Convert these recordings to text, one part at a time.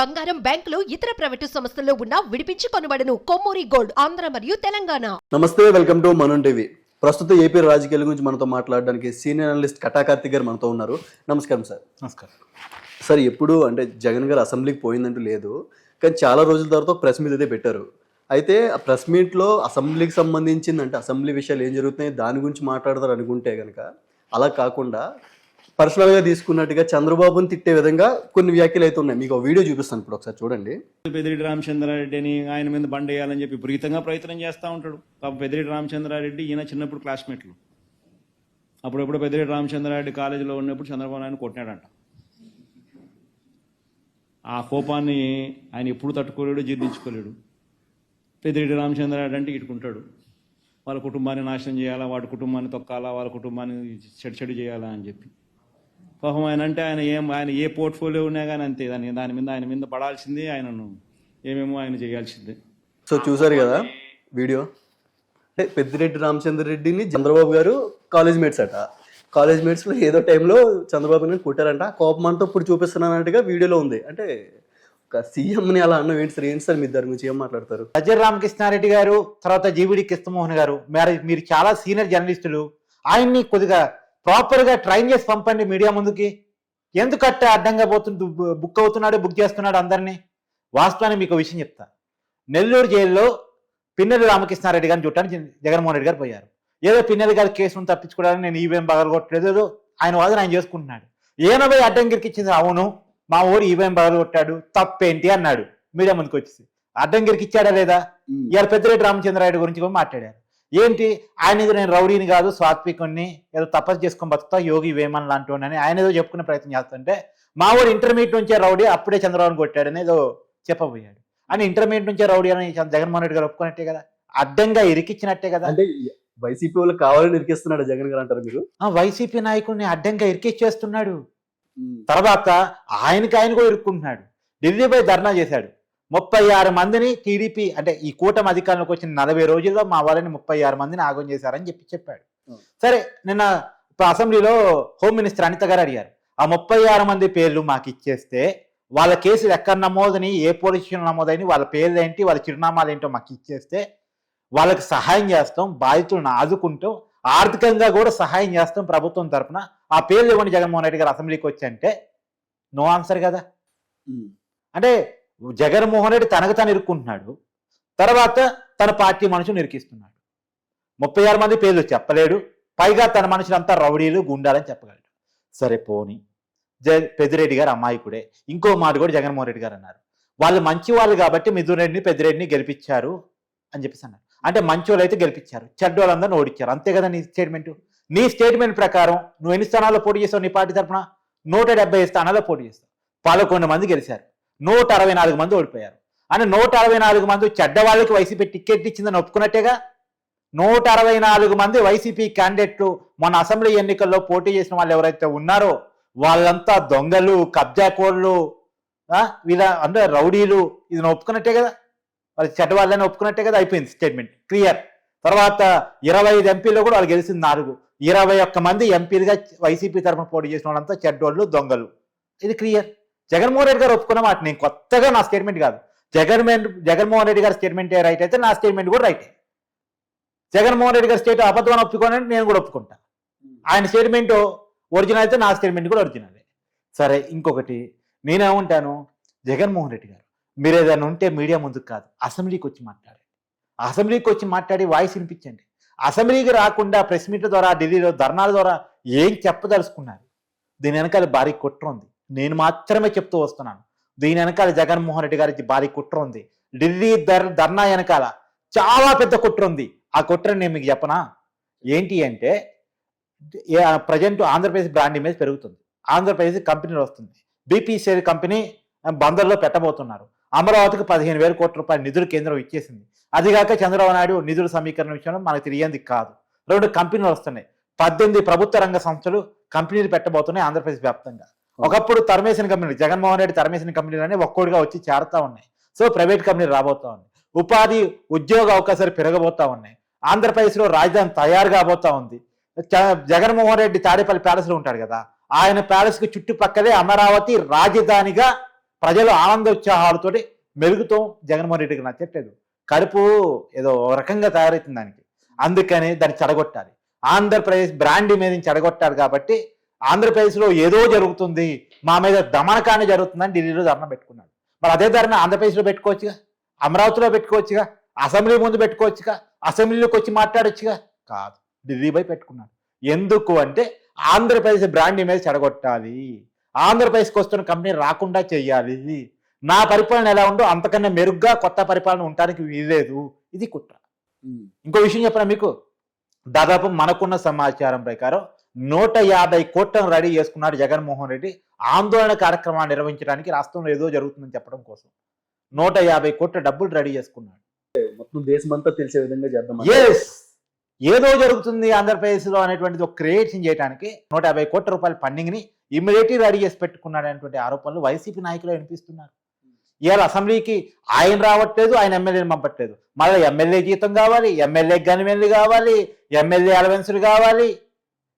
బంగారం బ్యాంకులు ఇతర ప్రైవేటు సంస్థల్లో ఉన్న విడిపించి కొనబడను. కొమ్మూరి గోల్డ్ ఆంధ్ర మరియు తెలంగాణ. నమస్తే వెల్కమ్ టు మనం టీవీ. ప్రస్తుత ఏపీ రాజకీయాల గురించి మనతో మాట్లాడడానికి సీనియర్ అనలిస్ట్ కటాకార్తిక్ గారు మనతో ఉన్నారు. నమస్కారం సార్. నమస్కారం. సార్ ఎప్పుడు అంటే జగన్ గారు అసెంబ్లీకి పోయిందంటూ లేదు. కానీ చాలా రోజుల తర్వాత ప్రెస్ మీట్ అయితే పెట్టారు. అయితే ఆ ప్రెస్ మీట్లో అసెంబ్లీకి సంబంధించింది అంటే అసెంబ్లీ విషయాలు ఏం జరుగుతున్నాయి దాని గురించి మాట్లాడతారు అనుకుంటే కనుక అలా కాకుండా పర్సనల్గా తీసుకున్నట్టుగా చంద్రబాబుని తిట్టే విధంగా కొన్ని వ్యాఖ్యలు అయితే ఉన్నాయి. మీకు వీడియో చూపిస్తాను ఇప్పుడు ఒకసారి చూడండి. పెదిరెడ్డి రామచంద్రారెడ్డి అని ఆయన మీద బండ వేయాలని చెప్పి విపరీతంగా ప్రయత్నం చేస్తూ ఉంటాడు. పాప పెదిరెడ్డి రామచంద్రారెడ్డి ఈయన చిన్నప్పుడు క్లాస్మేట్లు. అప్పుడప్పుడు పెదిరెడ్డి రామచంద్రారెడ్డి కాలేజీలో ఉన్నప్పుడు చంద్రబాబు నాయుడు కొట్టినాడంట. ఆ కోపాన్ని ఆయన ఎప్పుడు తట్టుకోలేడు జీర్ణించుకోలేడు. పెద్దిరెడ్డి రామచంద్రారెడ్డి అంటే ఇటుకుంటాడు. వాళ్ళ కుటుంబాన్ని నాశనం చేయాలా వాడి కుటుంబాన్ని తొక్కాలా వాళ్ళ కుటుంబాన్ని చెడు చెడు చేయాలా అని చెప్పి. పాపం ఆయన అంటే ఆయన ఏం ఆయన ఏ పోర్ట్ఫోలియో ఉన్నా కానీ అంతే. దాని దాని మీద ఆయన మీద పడాల్సిందే ఆయనను. ఏమేమో ఆయన చేయాల్సిందే. సో చూసారు కదా వీడియో? అంటే పెద్దిరెడ్డి రామచంద్ర రెడ్డిని చంద్రబాబు గారు కాలేజ్ మేట్స్ అట. కాలేజ్ మేట్స్లో ఏదో టైంలో చంద్రబాబు గారిని కొట్టారంట. కోపం అంతా ఇప్పుడు చూపిస్తున్నానంటగా వీడియోలో ఉంది. అంటే ఒక సీఎంని అలా అన్న ఏంటి సార్? ఏంటి సార్ మీ ఇద్దరి గురించి ఏం మాట్లాడతారు? సజ్జల రామకృష్ణారెడ్డి గారు తర్వాత జీవిడి కృష్ణమోహన్ గారు మరి మీరు చాలా సీనియర్ జర్నలిస్టులు ఆయన్ని కొద్దిగా ప్రాపర్గా ట్రైన్ చేసి పంపండి మీడియా ముందుకి. ఎందుకట్ట అడ్డంగా పోతుంది బుక్ అవుతున్నాడు బుక్ చేస్తున్నాడు అందరినీ? వాస్తవాన్ని మీకు విషయం చెప్తా. నెల్లూరు జైల్లో పిన్నెల్లి రామకృష్ణారెడ్డి గారిని చుట్టానికి జగన్మోహన్ రెడ్డి గారు పోయారు. ఏదో పిన్నెల్లి గారి కేసును తప్పించుకోవడానికి నేను ఈవీఎం పగలగొట్టలేదు ఏదో ఆయన వాదన ఆయన చేసుకుంటున్నాడు. ఈయన పోయి అడ్డం గిరికిచ్చింది అవును మా ఊరు ఈవీఎం పగలగొట్టాడు తప్పేంటి అన్నాడు. మీడియా ముందుకు వచ్చేసి అడ్డం గిరికిచ్చాడా లేదా ఇవాళ పెద్దిరెడ్డి రామచంద్రారెడ్డి గురించి కూడా మాట్లాడారు. ఏంటి? ఆయన ఏదో నేను రౌడీని కాదు సాత్వికుణ్ణి ఏదో తపస్సు చేసుకొని బతుకుతా యోగి వేమన్ లాంటి అని ఆయన ఏదో చెప్పుకునే ప్రయత్నం చేస్తుంటే మా ఊరు ఇంటర్మీడియట్ నుంచే రౌడీ అప్పుడే చంద్రబాబు కొట్టాడని ఏదో చెప్పబోయాడు. అని ఇంటర్మీడియట్ నుంచే రౌడీ అని జగన్మోహన్ రెడ్డి గారు ఒప్పుకున్నట్టే కదా? అడ్డంగా ఇరికిచ్చినట్టే కదా? అంటే వైసీపీ వాళ్ళు కావాలని ఇరికిస్తున్నాడు జగన్ గారు అంటారు మీరు? ఆ వైసీపీ నాయకుడిని అడ్డంగా ఇరికిచ్చేస్తున్నాడు. తర్వాత ఆయనకి ఆయన కూడా ఇరుక్కుంటున్నాడు. ఢిల్లీపై ధర్నా చేశాడు. ముప్పై ఆరు మందిని టీడీపీ అంటే ఈ కూటమి అధికారంలోకి వచ్చిన నలభై రోజుల్లో మా వాళ్ళని ముప్పై ఆరు మందిని ఆగం చేశారని చెప్పి చెప్పాడు. సరే నిన్న ఇప్పుడు అసెంబ్లీలో హోమ్ మినిస్టర్ అనిత గారు అడిగారు. ఆ ముప్పై ఆరు మంది పేర్లు మాకు ఇచ్చేస్తే వాళ్ళ కేసులు ఎక్కడ నమోదని ఏ పోలీస్ స్టేషన్ నమోదని వాళ్ళ పేర్లు ఏంటి వాళ్ళ చిరునామాలు ఏంటో మాకు ఇచ్చేస్తే వాళ్ళకి సహాయం చేస్తాం బాధితులను ఆదుకుంటాం ఆర్థికంగా కూడా సహాయం చేస్తాం ప్రభుత్వం తరపున. ఆ పేర్లు ఇవ్వండి జగన్మోహన్ రెడ్డి గారు అసెంబ్లీకి వచ్చి అంటే నో ఆన్సర్ కదా. అంటే జగన్మోహన్ రెడ్డి తనకు తను ఇరుక్కుంటున్నాడు. తర్వాత తన పార్టీ మనుషులు ఇరికిస్తున్నాడు. ముప్పై ఆరు మంది పేర్లు చెప్పలేడు. పైగా తన మనుషులంతా రౌడీలు గుండాలని చెప్పగలడు. సరే పోని. జ పెద్దిరెడ్డి గారు అమాయకుడే. ఇంకో మాట కూడా జగన్మోహన్ రెడ్డి గారు అన్నారు. వాళ్ళు మంచి వాళ్ళు కాబట్టి మిథున్ రెడ్డిని పెద్దిరెడ్డిని గెలిపించారు అని చెప్పేసి అన్నారు. అంటే మంచి వాళ్ళు అయితే గెలిపించారు. చెడ్డ వాళ్ళందరినీ ఓడిచ్చారు. అంతే కదా నీ స్టేట్మెంట్ నీ స్టేట్మెంట్ ప్రకారం నువ్వు ఎన్ని స్థానాల్లో పోటీ చేస్తావు నీ పార్టీ తరఫున నూట డెబ్బై స్థానాల్లో పోటీ చేస్తావు. పదకొండు మంది గెలిచారు. నూట అరవై నాలుగు మంది ఓడిపోయారు. అని నూట అరవై నాలుగు మంది చెడ్డవాళ్ళకి వైసీపీ టికెట్ ఇచ్చిందని ఒప్పుకున్నట్టేగా? నూట అరవై నాలుగు మంది వైసీపీ క్యాండిడేట్లు మన అసెంబ్లీ ఎన్నికల్లో పోటీ చేసిన వాళ్ళు ఎవరైతే ఉన్నారో వాళ్ళంతా దొంగలు కబ్జాకోళ్ళు ఆ, వీళ్ళ అంటే రౌడీలు ఇది ఒప్పుకున్నట్టే కదా? వాళ్ళు చెడ్డ వాళ్ళని ఒప్పుకున్నట్టే కదా అయిపోయింది స్టేట్మెంట్. క్లియర్. తర్వాత ఇరవై ఐదు ఎంపీలో కూడా వాళ్ళు గెలిచింది నాలుగు. ఇరవై ఒక్క మంది ఎంపీలుగా వైసీపీ తరఫున పోటీ చేసిన వాళ్ళంతా చెడ్డోళ్ళు దొంగలు. ఇది క్లియర్. జగన్మోహన్ రెడ్డి గారు ఒప్పుకున్న మాట నేను కొత్తగా నా స్టేట్మెంట్ కాదు. జగన్ జగన్మోహన్ రెడ్డి గారి స్టేట్మెంట్ రైట్ అయితే నా స్టేట్మెంట్ కూడా రైటే జగన్మోహన్ రెడ్డి గారి స్టేట్ అబద్ధం ఒప్పుకోనంటే నేను కూడా ఒప్పుకుంటా. ఆయన స్టేట్మెంట్ ఒరిజినల్ అయితే నా స్టేట్మెంట్ కూడా ఒరిజినలే సరే ఇంకొకటి నేనేమంటాను? జగన్మోహన్ రెడ్డి గారు మీరు ఏదైనా ఉంటే మీడియా ముందుకు కాదు అసెంబ్లీకి వచ్చి మాట్లాడండి. అసెంబ్లీకి వచ్చి మాట్లాడి వాయిస్ వినిపించండి. అసెంబ్లీకి రాకుండా ప్రెస్ మీట్ల ద్వారా ఢిల్లీలో ధర్నాల ద్వారా ఏం చెప్పదలుచుకున్నారు? దీని వెనకాల భారీ కుట్ర ఉంది. నేను మాత్రమే చెప్తూ వస్తున్నాను. దీని వెనకాల జగన్మోహన్ రెడ్డి గారికి భారీ కుట్ర ఉంది. ఢిల్లీ ధర్ ధర్నా వెనకాల చాలా పెద్ద కుట్ర ఉంది. ఆ కుట్ర నేను మీకు చెప్పనా? ఏంటి అంటే ప్రజెంట్ ఆంధ్రప్రదేశ్ బ్రాండ్ ఇమేజ్ పెరుగుతుంది. ఆంధ్రప్రదేశ్ కంపెనీలు వస్తుంది. బీపీసీఎల్ కంపెనీ బందర్లో పెట్టబోతున్నారు. అమరావతికి పదిహేను వేల కోట్ల రూపాయల నిధులు కేంద్రం ఇచ్చేసింది. అదిగాక చంద్రబాబు నాయుడు నిధుల సమీకరణ విషయంలో మనకు తెలియంది కాదు. రెండు కంపెనీలు వస్తున్నాయి. పద్దెనిమిది ప్రభుత్వ రంగ సంస్థలు కంపెనీలు పెట్టబోతున్నాయి ఆంధ్రప్రదేశ్ వ్యాప్తంగా. ఒకప్పుడు తరమేసిన కంపెనీలు జగన్మోహన్ రెడ్డి తరమేసిన కంపెనీలు అనేవి ఒక్కోడిగా వచ్చి చేరుతా ఉన్నాయి. సో ప్రైవేట్ కంపెనీలు రాబోతా ఉన్నాయి. ఉపాధి ఉద్యోగ అవకాశాలు పెరగబోతా ఉన్నాయి. ఆంధ్రప్రదేశ్లో రాజధాని తయారు కాబోతా ఉంది. జగన్మోహన్ రెడ్డి తాడేపల్లి ప్యాలెస్లో ఉంటాడు కదా. ఆయన ప్యాలెస్కి చుట్టుపక్కలే అమరావతి రాజధానిగా ప్రజలు ఆనందోత్సాహాలతోటి మెరుగుతూ జగన్మోహన్ రెడ్డికి నచ్చట్లేదు కడుపు ఏదో ఒక రకంగా తయారవుతుంది దానికి. అందుకని దాన్ని చెడగొట్టాలి. ఆంధ్రప్రదేశ్ బ్రాండ్ మీద చెడగొట్టారు కాబట్టి ఆంధ్రప్రదేశ్లో ఏదో జరుగుతుంది మా మీద దమనకాన్ని జరుగుతుందని ఢిల్లీలో ధర్నా పెట్టుకున్నాడు. మరి అదే ధరణ ఆంధ్రప్రదేశ్లో పెట్టుకోవచ్చుగా? అమరావతిలో పెట్టుకోవచ్చుగా? అసెంబ్లీ ముందు పెట్టుకోవచ్చుగా? అసెంబ్లీలోకి వచ్చి మాట్లాడొచ్చుగా? కాదు. ఢిల్లీ పోయి పెట్టుకున్నాడు. ఎందుకు అంటే ఆంధ్రప్రదేశ్ బ్రాండ్ ఇమేజ్ చెడగొట్టాలి. ఆంధ్రప్రదేశ్కి వస్తున్న కంపెనీ రాకుండా చెయ్యాలి నా పరిపాలన ఎలా ఉందో అంతకన్నా మెరుగ్గా కొత్త పరిపాలన ఉండడానికి వీల్లేదు. ఇది కుట్ర. ఇంకో విషయం చెప్పనా మీకు? దాదాపు మనకున్న సమాచారం ప్రకారం నూట యాభై కోట్లను రెడీ చేసుకున్నాడు జగన్మోహన్ రెడ్డి. ఆందోళన కార్యక్రమాన్ని నిర్వహించడానికి రాష్ట్రంలో ఏదో జరుగుతుందని చెప్పడం కోసం నూట యాభై కోట్ల డబ్బులు రెడీ చేసుకున్నాడు. మొత్తం దేశమంతా తెలిసే విధంగా చేద్దాం ఎస్ ఏదో జరుగుతుంది ఆంధ్రప్రదేశ్లో అనేటువంటిది ఒక క్రియేషన్ చేయడానికి నూట యాభై కోట్ల రూపాయల ఫండింగ్ని ఇమ్మీడియట్లీ రెడీ చేసి పెట్టుకున్నాడు అనేటువంటి ఆరోపణలు వైసీపీ నాయకులు వినిపిస్తున్నారు. ఇవాళ అసెంబ్లీకి ఆయన రావట్లేదు ఆయన ఎమ్మెల్యేని పంపట్లేదు. మళ్ళీ ఎమ్మెల్యే జీతం కావాలి ఎమ్మెల్యే గనిమెల్లి కావాలి ఎమ్మెల్యే అలవెన్సులు కావాలి.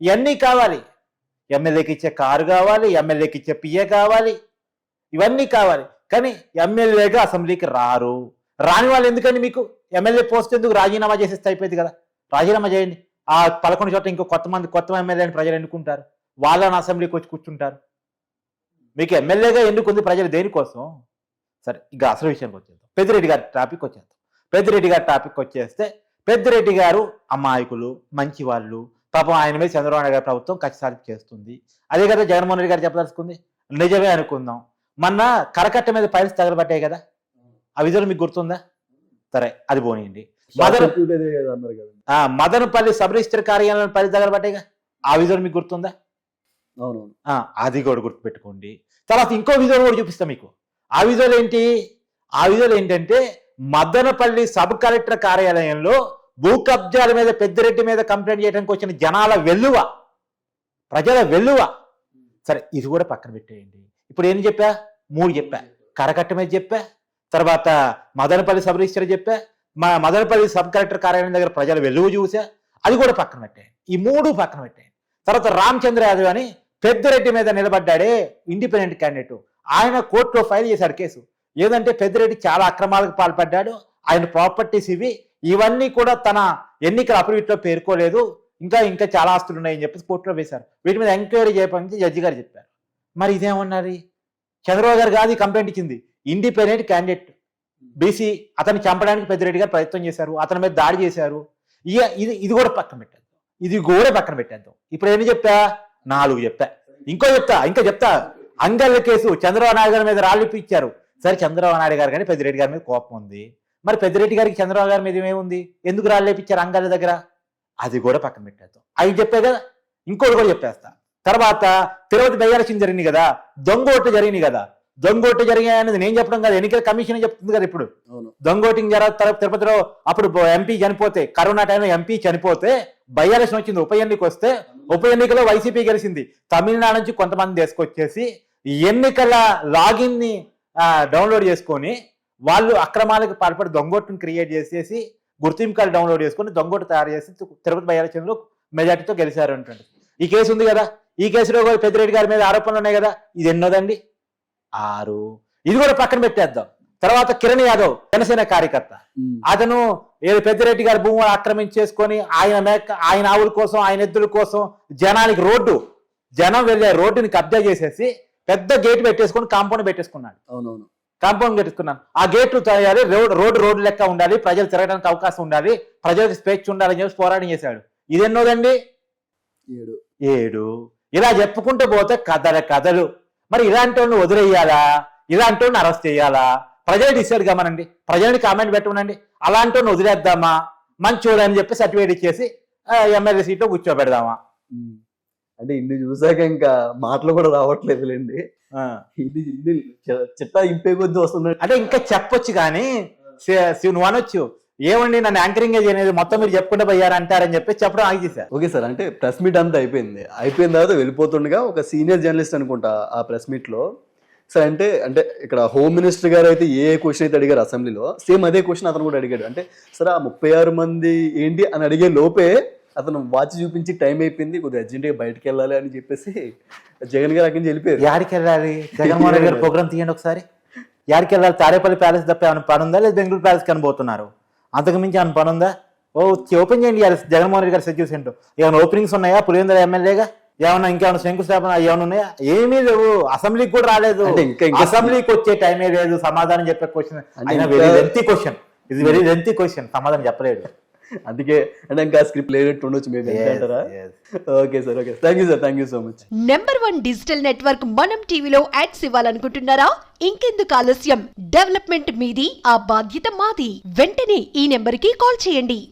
ఇవన్నీ కావాలి. ఎమ్మెల్యేకి ఇచ్చే కారు కావాలి ఎమ్మెల్యేకి ఇచ్చే పిఏ కావాలి. ఇవన్నీ కావాలి. కానీ ఎమ్మెల్యేగా అసెంబ్లీకి రారు. రాని వాళ్ళు ఎందుకని మీకు? ఎమ్మెల్యే పోస్ట్ ఎందుకు? రాజీనామా చేసేస్తే అయిపోయింది కదా. రాజీనామా చేయండి. ఆ పదకొండు చోట్ల ఇంకో కొత్త మంది కొత్త ఎమ్మెల్యేని ప్రజలు ఎన్నుకుంటారు. వాళ్ళని అసెంబ్లీకి వచ్చి కూర్చుంటారు. మీకు ఎమ్మెల్యేగా ఎన్నుకుంది ప్రజలు దేనికోసం? సరే ఇక అసలు విషయానికి వచ్చేద్దాం. పెద్దిరెడ్డి గారి టాపిక్ వచ్చేద్దాం. పెద్దిరెడ్డి గారి టాపిక్ వచ్చేస్తే పెద్దిరెడ్డి గారు అమాయకులు మంచి వాళ్ళు పాపం ఆయన మీద చంద్రబాబు నాయుడు గారి ప్రభుత్వం ఖచ్చితంగా చేస్తుంది. అదే కదా జగన్మోహన్ రెడ్డి గారు చెప్పదలుచుకుంది నిజమే అనుకుందాం. మొన్న కరకట్ట మీద ఫైల్స్ తగలబట్టాయి కదా. ఆ విధులు మీకు గుర్తుందా? సరే అది పోనీయండి. మదన మదనపల్లి సబ్ రిజిస్టర్ కార్యాలయం పది తగలబట్టాయిగా ఆ విధులు మీకు గుర్తుందా? అది కూడా గుర్తుపెట్టుకోండి. తర్వాత ఇంకో విధులు కూడా చూపిస్తా మీకు. ఆ విధులు ఏంటి? ఆ విధులు ఏంటంటే మదనపల్లి సబ్ కలెక్టర్ కార్యాలయంలో భూ కబ్జాల మీద పెద్దిరెడ్డి మీద కంప్లైంట్ చేయడానికి వచ్చిన జనాల వెల్లువ ప్రజల వెల్లువ. సరే ఇది కూడా పక్కన పెట్టేయండి. ఇప్పుడు ఏం చెప్పా? మూడు చెప్పా. కరకట్ట మీద చెప్పా. తర్వాత మదనపల్లి సబ్ రిజిస్టర్ చెప్పా. మా మదనపల్లి సబ్ కలెక్టర్ కార్యాలయం దగ్గర ప్రజల వెలువ చూసా. అది కూడా పక్కన పెట్టాయి ఈ మూడు పక్కన పెట్టాయి తర్వాత రామచంద్ర యాదవ్ అని పెద్దిరెడ్డి మీద నిలబడ్డాడే ఇండిపెండెంట్ క్యాండిడేట్. ఆయన కోర్టులో ఫైల్ చేశాడు కేసు. ఏదంటే పెద్దిరెడ్డి చాలా అక్రమాలకు పాల్పడ్డాడు. ఆయన ప్రాపర్టీస్ ఇవి. ఇవన్నీ కూడా తన ఎన్నికల అప్రవిట్లో పేర్కోలేదు. ఇంకా ఇంకా చాలా ఆస్తులు ఉన్నాయని చెప్పేసి కోర్టులో వేశారు. వీటి మీద ఎంక్వైరీ చేయమని జడ్జి గారు చెప్పారు. మరి ఇదేమన్నారు? చంద్రబాబు గారు కాదు కంప్లైంట్ ఇచ్చింది. ఇండిపెండెంట్ క్యాండిడేట్ బీసీ అతన్ని చంపడానికి పెద్దిరెడ్డి గారు ప్రయత్నం చేశారు. అతని మీద దాడి చేశారు. ఇక ఇది ఇది కూడా పక్కన పెట్టేద్దాం. ఇది కూడా పక్కన పెట్టేద్దాం. ఇప్పుడు ఏమి చెప్పా? నాలుగు చెప్పా. ఇంకో చెప్తా ఇంకా చెప్తా. అంగళ్ళ కేసు. చంద్రబాబు నాయుడు గారి మీద రాళ్ళు ఇప్పించారు. సరే చంద్రబాబు నాయుడు గారు కానీ పెద్దిరెడ్డి గారి మీద కోపం ఉంది. మరి పెద్దిరెడ్డి గారికి చంద్రబాబు గారి మీద ఏముంది? ఎందుకు రాళ్ళు లేపించారు అంగళ్ళ దగ్గర? అది కూడా పక్కన పెట్టేద్దాం. అవి చెప్పే కదా. ఇంకోటి కూడా చెప్పేస్తా. తర్వాత తిరుపతి బయ్యాలక్ష్మి జరిగింది కదా. దొంగోట్లు జరిగింది కదా. దొంగోట్లు జరిగాయి అనేది నేను చెప్పడం కదా. ఎన్నికల కమిషన్ చెప్తుంది కదా ఇప్పుడు. దొంగోటింగ్ జర తర- తిరుపతిలో అప్పుడు ఎంపీ చనిపోతే కరోనా టైంలో ఎంపీ చనిపోతే బయ్యాలక్ష్మి వచ్చింది. ఉప ఎన్నిక వస్తే ఉప ఎన్నికలో వైసీపీ గెలిచింది. తమిళనాడు నుంచి కొంతమంది తీసుకొచ్చేసి ఎన్నికల లాగిన్ని డౌన్లోడ్ చేసుకొని వాళ్ళు అక్రమాలకు పాల్పడి దొంగోట్టుని క్రియేట్ చేసేసి గుర్తింపు కార్డు డౌన్లోడ్ చేసుకొని దొంగోటు తయారు చేసి తిరుపతి బయ్యాలక్ష్మిలో మెజార్టీతో గెలిచారు అంటుంది ఈ కేసు ఉంది కదా. ఈ కేసులో కూడా పెద్దిరెడ్డి గారి మీద ఆరోపణలు ఉన్నాయి కదా. ఇది ఎన్నోదండి? ఆరు. ఇది కూడా పక్కన పెట్టేద్దాం. తర్వాత కిరణ్ యాదవ్ జనసేన కార్యకర్త. అతను ఏదో పెద్దిరెడ్డి గారి భూములు ఆక్రమించేసుకొని ఆయన మేక ఆయన ఆవుల కోసం ఆయన ఎద్దుల కోసం జనానికి రోడ్డు జనం వెళ్ళే రోడ్డుని కబ్జా చేసేసి పెద్ద గేట్ పెట్టేసుకొని కాంపౌండ్ పెట్టేసుకున్నాడు. అవునవును. కాంపౌండ్ పెట్టేసుకున్నాను ఆ గేట్లు తయారు రోడ్ రోడ్డు రోడ్డు లెక్క ఉండాలి ప్రజలు తిరగడానికి అవకాశం ఉండాలి ప్రజలకు స్వేచ్ఛ ఉండాలని చెప్పి పోరాటం చేశాడు. ఇది ఎన్నోదండి ఏడు. ఏడు. ఇలా చెప్పుకుంటూ పోతే కథల కథలు. మరి ఇలాంటి వాళ్ళని వదిలేయాలా? ఇలాంటి వాళ్ళని అరెస్ట్ చేయాలా? ప్రజలు డిసైడ్ కామనండి. ప్రజల్ని కామెంట్ పెట్టమనండి. అలాంటి వాళ్ళని వదిలేద్దామా? మంచోడు అని చెప్పి సర్టిఫికేట్ ఇచ్చేసి ఎమ్మెల్యే సీట్లో కూర్చోబెడదామా. అంటే ఇన్ని చూసాక ఇంకా మాటలు కూడా రావట్లేదులేండి. ఇది చిట్టా ఇంపే కొద్ది వస్తున్నాడు అంటే ఇంకా చెప్పొచ్చు కానీ శివ నువ్వు అనొచ్చు. ఏమండి నన్ను యాంకరింగ్ చేయలేదు. మొత్తం మీరు చెప్పుకుంటూ పోయారు అంటారని చెప్పి చెప్పడం ఆగి చేశారు ఓకే సార్ అంటే ప్రెస్ మీట్ అంతా అయిపోయింది. అయిపోయిన తర్వాత వెళ్ళిపోతుండగా ఒక సీనియర్ జర్నలిస్ట్ అనుకుంటా ఆ ప్రెస్ మీట్లో సార్ అంటే అంటే ఇక్కడ హోమ్ మినిస్టర్ గారు అయితే ఏ క్వశ్చన్ అయితే అడిగారు అసెంబ్లీలో సేమ్ అదే క్వశ్చన్ అతను కూడా అడిగాడు. అంటే సార్ ఆ ముప్పై ఆరు మంది ఏంటి? అని అడిగే లోపే అతను వాచ్ చూపించి టైం అయిపోయింది కొద్దిగా అర్జెంట్గా బయటకు వెళ్ళాలి అని చెప్పేసి జగన్ గారు అక్కడి నుంచి వెళ్ళిపోయారు. యాడికి వెళ్ళాలి? జగన్మోహన్ రెడ్డి గారు ప్రోగ్రామ్ తీయండి ఒకసారి. యాడికి వెళ్ళాలి? తాడేపల్లి ప్యాలెస్ తప్ప ఏమైనా పని ఉందా? లేదా బెంగళూరు ప్యాలెస్ కనిపోతున్నారు అంతకు మించి ఏమైనా పని ఉందా? ఓ ఓపెన్ చేయండి జగన్మోహన్ రెడ్డి గారి సచివ్ సెంటర్ ఏమైనా ఓపెనింగ్స్ ఉన్నాయా? పులివెందుల ఎమ్మెల్యేగా? ఏమైనా ఇంకేమైనా శంకుస్థాపన ఏమైనా ఉన్నాయా? ఏమీ లేవు. అసెంబ్లీకి కూడా రాలేదు. అసెంబ్లీకి వచ్చే టైమే లేదు. సమాధానం చెప్పే క్వశ్చన్ వెరీ లెంతీ క్వశ్చన్ ఇది వెరీ లెంతీ క్వశ్చన్ సమాధానం చెప్పలేడు అందుకే అంటే ఇంకా స్క్రిప్ట్ లేనట్టు ఉండొచ్చు Yes, అంటారా. Okay sir okay thank you sir thank you so much number one digital network Manam టీవీలో యాడ్స్ ఇవ్వాలనుకుంటున్నారా? ఇంకెందుకు ఆలస్యం? డెవలప్మెంట్ మీది ఆ బాధ్యత మాది. వెంటనే ఈ నెంబర్కి కాల్ చేయండి.